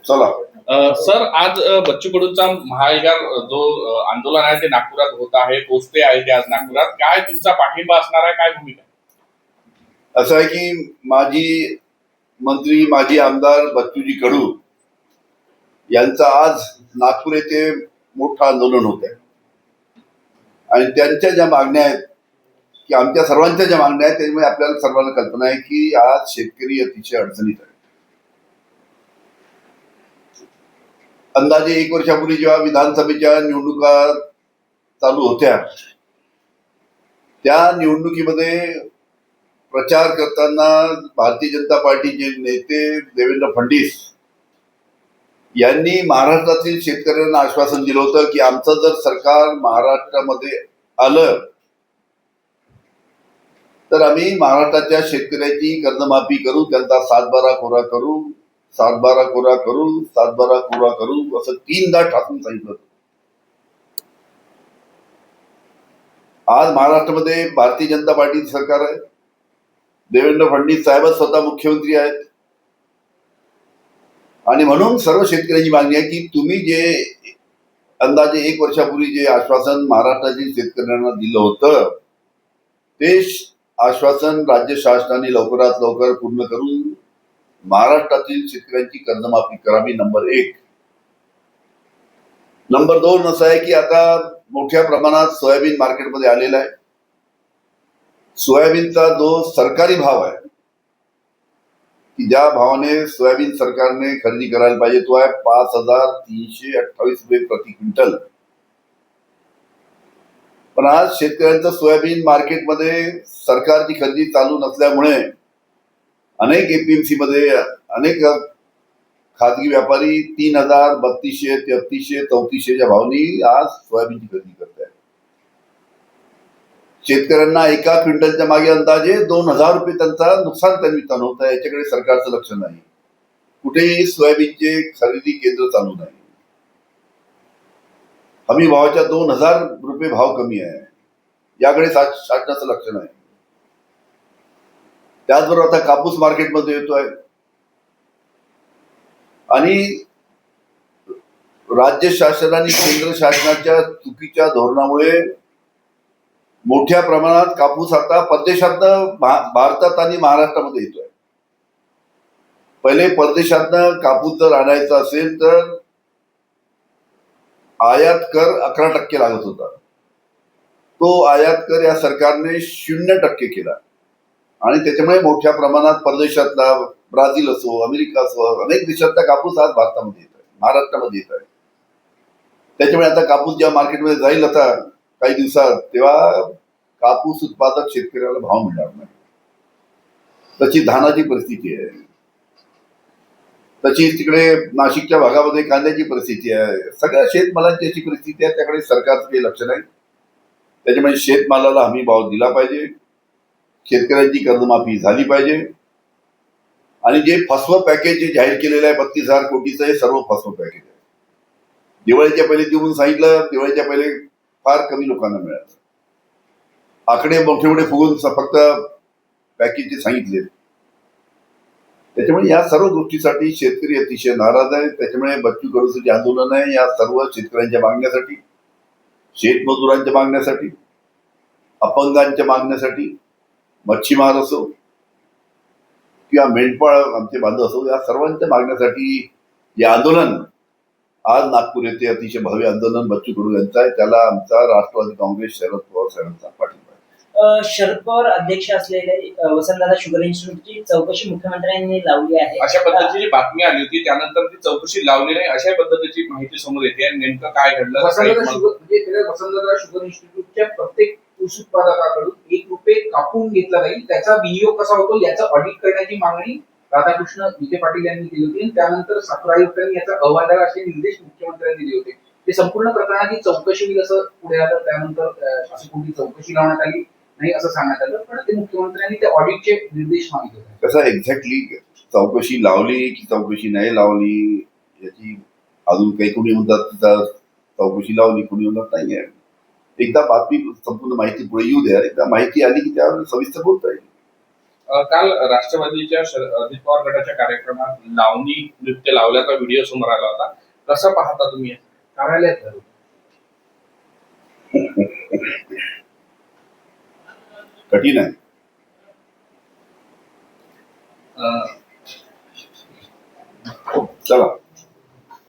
चला. सर आज बच्चू कडूंचा महाविकार जो आंदोलन आहे ते नागपुरात होत आहे पोचते आहे ते आज नागपुरात. काय तुमचा पाठिंबा असणार आहे? काय भूमिका? असं आहे की माजी मंत्री माजी आमदार बच्चूजी कडू यांचं आज नागपूर येथे मोठं आंदोलन होत आहे आणि त्यांच्या ज्या मागण्या आहेत की आमच्या सर्वांच्या ज्या मागण्या आहेत त्याच्यामुळे आपल्याला सर्वांना कल्पना आहे की आज शेतकरी अतिशय अडचणीत आहे. अंदाजे एक वर्षापूर्वी जेव्हा विधानसभेच्या निवडणुका चालू होत्या त्या निवडणुकीमध्ये प्रचार करताना भारतीय जनता पार्टीचे नेते देवेंद्र फडणवीस यांनी महाराष्ट्रातील शेतकऱ्यांना आश्वासन दिलं होतं की आमचं जर सरकार महाराष्ट्रामध्ये आलं तर आम्ही महाराष्ट्राच्या शेतकऱ्याची कर्जमाफी करू त्यांचा सातबारा कोरा करू सातबारा कोरा करू सातबारा कोरा करू असं तीनदा ठाकून सांगितलं आज महाराष्ट्रामध्ये भारतीय जनता पार्टीचं सरकार आहे. देवेंद्र फडणवीस साहेबच स्वतः मुख्यमंत्री आहेत. आणि म्हणून सर्व शेतकऱ्यांची मागणी आहे की तुम्ही जे अंदाजे एक वर्षापूर्वी जे आश्वासन महाराष्ट्रातील शेतकऱ्यांना दिलं होतं ते आश्वासन राज्य शासनाने लवकरात लवकर पूर्ण करून महाराष्ट्रातील शेतकऱ्यांची कर्जमाफी करावी नंबर एक. नंबर दोन असं आहे की आता मोठ्या प्रमाणात सोयाबीन मार्केटमध्ये आलेला आहे. सोयाबीनचा जो सरकारी भाव आहे की ज्या भावाने सोयाबीन सरकारने खरेदी करायला पाहिजे तो आहे पाच हजार तीनशे अठ्ठावीस रुपये प्रति क्विंटल. पण आज शेतकऱ्यांचं सोयाबीन मार्केटमध्ये सरकारची खरेदी चालू नसल्यामुळे अनेक एपीएमसी मध्ये अनेक खाजगी व्यापारी तीन हजार बत्तीसशे तेहतीसशे चौतीसशेच्या भावनी आज सोयाबीनची खरेदी करत आहेत शेतकऱ्यांना एका क्विंटलच्या मागे अंदाजे दोन हजार रुपये त्यांचा नुकसान त्यांनी होत आहे याच्याकडे सरकारचं लक्ष नाही. कुठेही सोयाबीनचे खरेदी केंद्र चालू नाही. हमी भावाच्या दोन हजार रुपये भाव कमी आहे. याकडे शासनाचं लक्षण आहे. त्याचबरोबर आता कापूस मार्केटमध्ये आहे आणि राज्य शासन आणि केंद्र शासनाच्या चुकीच्या धोरणामुळे मोठ्या प्रमाणात कापूस आता परदेशातनं भारतात आणि महाराष्ट्रामध्ये येतोय. पहिले परदेशातनं कापूस जर आणायचा असेल तर आयात कर अकरा टक्के लागत होता. तो आयात कर या सरकारने शून्य टक्के केला. आणि त्याच्यामुळे मोठ्या प्रमाणात परदेशातला ब्राझील असो अमेरिका असो अनेक देशातला कापूस आज भारतामध्ये येत आहे महाराष्ट्रामध्ये येत आहे. त्याच्यामुळे आता कापूस ज्या मार्केटमध्ये जाईल आता काही दिवसात तेव्हा कापूस उत्पादक शेतकऱ्याला भाव मिळणार नाही. तशी धानाची परिस्थिती आहे. तशीच तिकडे नाशिकच्या भागामध्ये कांद्याची परिस्थिती आहे. सगळ्या शेतमालांची अशी परिस्थिती आहे त्याकडे सरकारचं काही लक्ष नाही. त्याच्यामुळे शेतमालाला हमी भाव दिला पाहिजे. शेतकऱ्यांची कर्जमाफी झाली पाहिजे. आणि जे फसवं पॅकेज जे जाहीर केलेलं आहे बत्तीस हजार कोटीचं हे सर्व फसवं पॅकेज आहे. दिवाळीच्या पहिले देऊन सांगितलं दिवाळीच्या पहिले फार कमी लोकांना मिळालं. आकडे मोठे मोठे फुगून फक्त फक्त पॅकेजचे सांगितले. त्याच्यामुळे या सर्व गोष्टीसाठी शेतकरी अतिशय नाराज आहे त्याच्यामुळे बच्चू कडूचं जे आंदोलन आहे या सर्व शेतकऱ्यांच्या मागण्यासाठी शेतमजुरांच्या मागण्यासाठी अपंगांच्या मागण्यासाठी मच्छीमार असो किंवा मेंढपाळ आमचे बांधव असो या सर्वांच्या मागण्यासाठी हे आंदोलन आज नागपूर येथे अतिशय भव्य आंदोलन बच्चू कडू यांचं आहे. त्याला आमचा राष्ट्रवादी काँग्रेस शरद पवार साहेबांचा शरद पवार अध्यक्ष असलेले अ, वसंतदादा शुगर इन्स्टिट्यूटची चौकशी मुख्यमंत्र्यांनी लावली आहे. अशा पद्धतीची बातमी आली होती त्यानंतर ती चौकशी लावली नाही अशा पद्धतीची माहिती समोर येते. आणि नेमकं काय घडलं वसंतदादा शुगर म्हणजे वसंतदादा शुगर इन्स्टिट्यूटच्या प्रत्येक ऊस उत्पादकाकडून एक रुपये कापून घेतला जाईल त्याचा विनियोग कसा होतो याचा ऑडिट करण्याची मागणी राधाकृष्ण विखे पाटील यांनी केली होती. आणि त्यानंतर साखर आयुक्तांनी याचा अहवाल द्यावा असे निर्देश मुख्यमंत्र्यांनी दिले होते. ते संपूर्ण प्रकरणाची चौकशी होईल असं पुढे आलं. त्यानंतर अशी कोणती चौकशी लावण्यात आली. नाही असं सांगण्यात आलं पण ते मुख्यमंत्र्यांनी त्या ऑडिटचे निर्देश मागितले कसं एक्झॅक्टली चौकशी लावली की चौकशी नाही लावली याची अजून काही कोणी म्हणतात तिथं चौकशी लावली कोणी म्हणतात नाही आहे एकदा बातमी संपूर्ण माहिती पुढे येऊ द्या एकदा माहिती आली की त्यावर सविस्तर बोलता येईल काल राष्ट्रवादीच्या अजित पवार गटाच्या कार्यक्रमात लावणी नृत्य लावल्याचा व्हिडिओ समोर आला होता कसं पाहता तुम्ही? कार्यालयात. कठीण आहे. चला.